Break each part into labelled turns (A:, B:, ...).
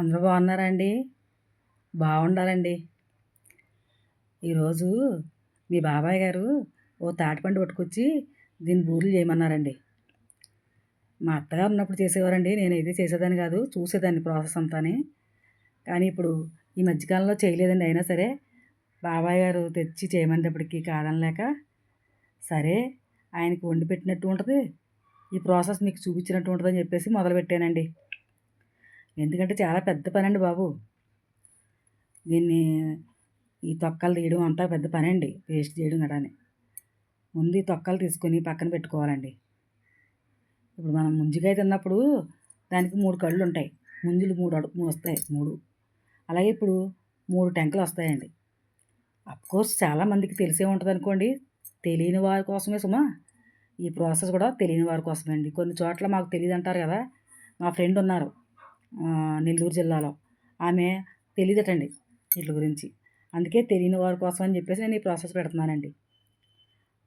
A: అందరూ బాగున్నారా అండి బాగుండాలండి. ఈరోజు మీ బాబాయ్ గారు ఓ తాటిపండు పట్టుకొచ్చి దీన్ని బూరెలు చేయమన్నారండి. మా అత్తగారు ఉన్నప్పుడు చేసేవారండి నేను అయితే చేసేదాన్ని కాదు చూసేదాన్ని ప్రాసెస్ అంతానే. కానీ ఇప్పుడు ఈ మధ్యకాలంలో చేయలేదండి అయినా సరే బాబాయ్ గారు తెచ్చి చేయమనేటప్పటికీ కాదనలేక సరే ఆయనకి వండి పెట్టినట్టు ఉంటుంది ఈ ప్రాసెస్ మీకు చూపించినట్టు ఉంటుందని చెప్పేసి మొదలుపెట్టానండి. ఎందుకంటే చాలా పెద్ద పని అండి బాబు. దీన్ని ఈ తొక్కలు తీయడం అంతా పెద్ద పని అండి పేస్ట్ చేయడం కడాని ముందు ఈ తొక్కలు తీసుకొని పక్కన పెట్టుకోవాలండి. ఇప్పుడు మనం ముంజికాయ తిన్నప్పుడు దానికి మూడు కళ్ళు ఉంటాయి. ముంజులు మూడు అడుగు వస్తాయి మూడు. అలాగే ఇప్పుడు మూడు టెంకలు వస్తాయండి. అఫ్కోర్స్ చాలామందికి తెలిసే ఉంటుంది అనుకోండి. తెలియని వారి కోసమే సుమా. ఈ ప్రాసెస్ కూడా తెలియని వారి కోసమే అండి. కొన్ని చోట్ల మాకు తెలియదు అంటారు కదా. మా ఫ్రెండ్ ఉన్నారు. నెల్లూరు జిల్లాలో. ఆమె తెలియదటండి వీటి గురించి. అందుకే తెలియని వారి కోసం అని చెప్పేసి నేను ఈ ప్రాసెస్ పెడుతున్నానండి.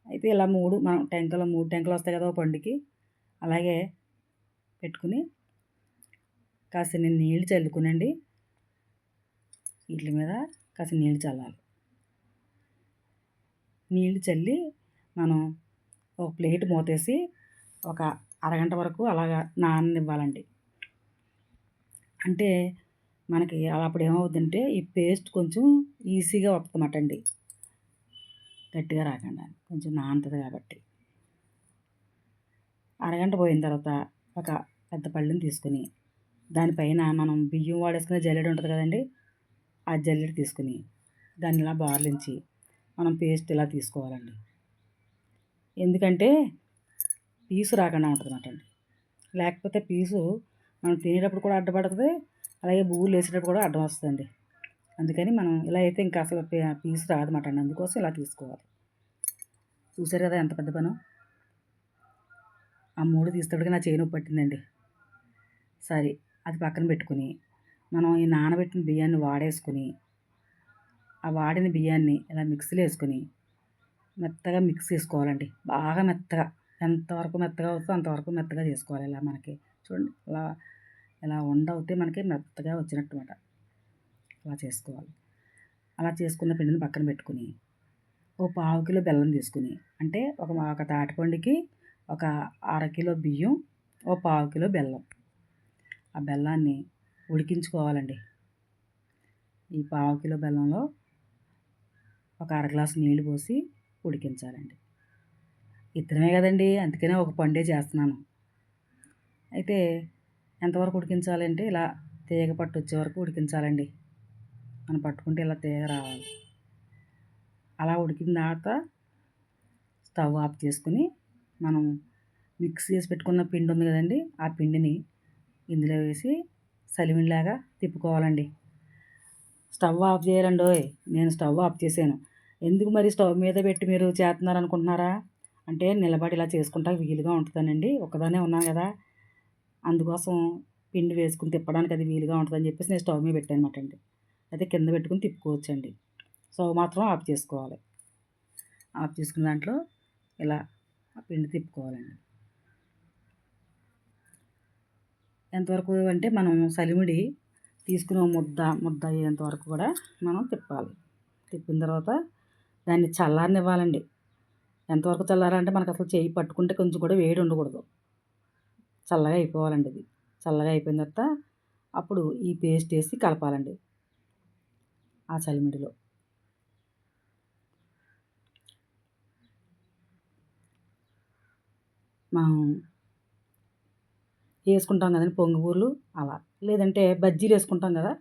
A: అయితే ఇలా మూడు మనం టెంకలు మూడు టెంకలు వస్తాయి కదా పండుకి. అలాగే పెట్టుకుని కాస్త నేను నీళ్ళు చల్లుకునండి. వీటి మీద కాస్త నీళ్ళు చల్లాలి. నీళ్ళు చల్లి మనం ఒక ప్లేట్ మూతేసి ఒక అరగంట వరకు అలాగా నాననివ్వాలండి. అంటే మనకి అప్పుడు ఏమవుతుందంటే ఈ పేస్ట్ కొంచెం ఈజీగా వస్తుందన్నమాట అండి గట్టిగా రాకుండా కొంచెం నానుతుంది కాబట్టి. అరగంట పోయిన తర్వాత ఒక పెద్ద పళ్ళని తీసుకుని దానిపైన మనం బియ్యం వాడేసుకునే జల్లెడ ఉంటుంది కదండి ఆ జల్లెడ తీసుకుని దాన్ని ఇలా బార్లించి మనం పేస్ట్ ఇలా తీసుకోవాలండి. ఎందుకంటే పీసు రాకుండా ఉంటుంది అండి లేకపోతే పీసు మనం తినేటప్పుడు కూడా అడ్డపడుతుంది అలాగే బువ్వులు వేసేటప్పుడు కూడా అడ్డం వస్తుందండి. అందుకని మనం ఇలా అయితే ఇంకా అసలు పీస్ రాదన్నమాట అండి అందుకోసం ఇలా తీసుకోవాలి. చూసారు కదా ఎంత పెద్ద పను? ఆ మూడు తీసేటప్పటికి నా చేయి నొప్పి పట్టిందండి. సరే అది పక్కన పెట్టుకుని మనం ఈ నానబెట్టిన బియ్యాన్ని వాడేసుకుని ఆ వాడిన బియ్యాన్ని ఇలా మిక్సీలో వేసుకుని మెత్తగా మిక్స్ చేసుకోవాలండి. బాగా మెత్తగా. ఎంతవరకు మెత్తగా అవుతుందో అంతవరకు మెత్తగా చేసుకోవాలి ఇలా మనకి. చూడండి. ఇలా ఇలా వండవుతే మనకి మెత్తగా వచ్చినట్టు అనమాట అలా చేసుకోవాలి. అలా చేసుకున్న పిండిని పక్కన పెట్టుకుని ఓ పావు కిలో బెల్లం తీసుకుని అంటే ఒక ఒక తాటిపండుకి ఒక అర కిలో బియ్యం ఓ పావు కిలో బెల్లం. ఆ బెల్లాన్ని ఉడికించుకోవాలండి. ఈ పావు కిలో బెల్లంలో ఒక అర గ్లాసు నీళ్ళు పోసి ఉడికించాలండి. ఇద్దరమే కదండి అందుకనే ఒక పండే చేస్తున్నాను. అయితే ఎంతవరకు ఉడికించాలంటే ఇలా తీగ పట్టు వచ్చే వరకు ఉడికించాలండి. మనం పట్టుకుంటే ఇలా తీగ రావాలి. అలా ఉడికిన తర్వాత స్టవ్ ఆఫ్ చేసుకుని మనం మిక్స్ చేసి పెట్టుకున్న పిండి ఉంది కదండి ఆ పిండిని ఇందులో వేసి సలిమిలాగా తిప్పుకోవాలండి. స్టవ్ ఆఫ్ చేయాలండి నేను స్టవ్ ఆఫ్ చేశాను. ఎందుకు మరి స్టవ్ మీద పెట్టి మీరు చేస్తున్నారు అనుకుంటున్నారా అంటే నిలబడి ఇలా చేసుకుంటా వీలుగా ఉంటుందనండి. ఒకదానే ఉన్నాను కదా. అందుకోసం పిండి వేసుకుని తిప్పడానికి అది వీలుగా ఉంటుందని చెప్పేసి నేను స్టవ్ మీద పెట్టాను అనమాట అండి. అయితే కింద పెట్టుకుని తిప్పుకోవచ్చండి. స్టవ్ మాత్రం ఆఫ్ చేసుకోవాలి. ఆఫ్ చేసుకున్న దాంట్లో ఇలా పిండి తిప్పుకోవాలండి. ఎంతవరకు అంటే మనం సలిమిడి తీసుకున్న ముద్ద ముద్ద అయ్యేంతవరకు కూడా మనం తిప్పాలి. తిప్పిన తర్వాత దాన్ని చల్లారనివ్వాలండి. ఎంతవరకు చల్లారంటే మనకు అసలు చేయి పట్టుకుంటే కొంచెం కూడా వేడి ఉండకూడదు. చల్లగా అయిపోవాలండి ఇది చల్లగా అయిపోయిన తర్వాత అప్పుడు ఈ పేస్ట్ వేసి కలపాలండి ఆ చలిమిడిలో మనం వేసుకుంటాం కదండి పొంగుబూర్లు అలా. లేదంటే బజ్జీలు వేసుకుంటాం కదా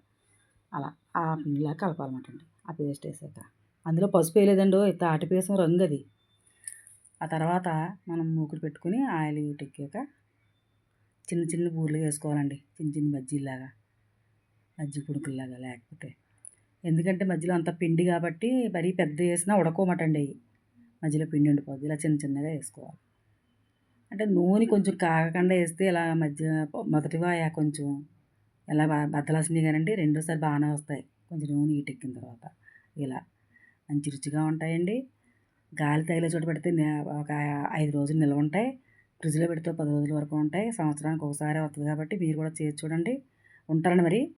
A: అలా. ఆ పిండిలా కలపాలన్నమాట అండి ఆ పేస్ట్ వేసాక. అందులో పసుపు వేయలేదండి తాటిపేసం రంగు అది. ఆ తర్వాత మనం మూకుడు పెట్టుకుని ఆయిల్ ఎక్కాక చిన్న చిన్న బూర్లు వేసుకోవాలండి. చిన్న చిన్న బజ్జీలాగా బజ్జీ పుణుకుల్లాగా లేకపోతే. ఎందుకంటే మధ్యలో అంత పిండి కాబట్టి మరీ పెద్ద వేసినా ఉడకోమటండి అవి మధ్యలో పిండి ఉండిపోద్ది. ఇలా చిన్న చిన్నగా వేసుకోవాలి. అంటే నూనె కొంచెం కాగకుండా వేస్తే ఇలా మధ్య మొదటి కొంచెం ఎలా బద్దలాసినాయి కానండి రెండోసారి బాగానే వస్తాయి. కొంచెం నూనె ఇటెక్కిన తర్వాత ఇలా. మంచి రుచిగా ఉంటాయండి. గాలి తగిలే చోట పెడితే ఒక ఐదు రోజులు నిల్వ ఉంటాయి. ఫ్రిడ్జ్లో పెడితే పది రోజుల వరకు ఉంటాయి. సంవత్సరానికి ఒకసారి వస్తుంది కాబట్టి మీరు కూడా చేసి చూడండి. ఉంటారండి మరి.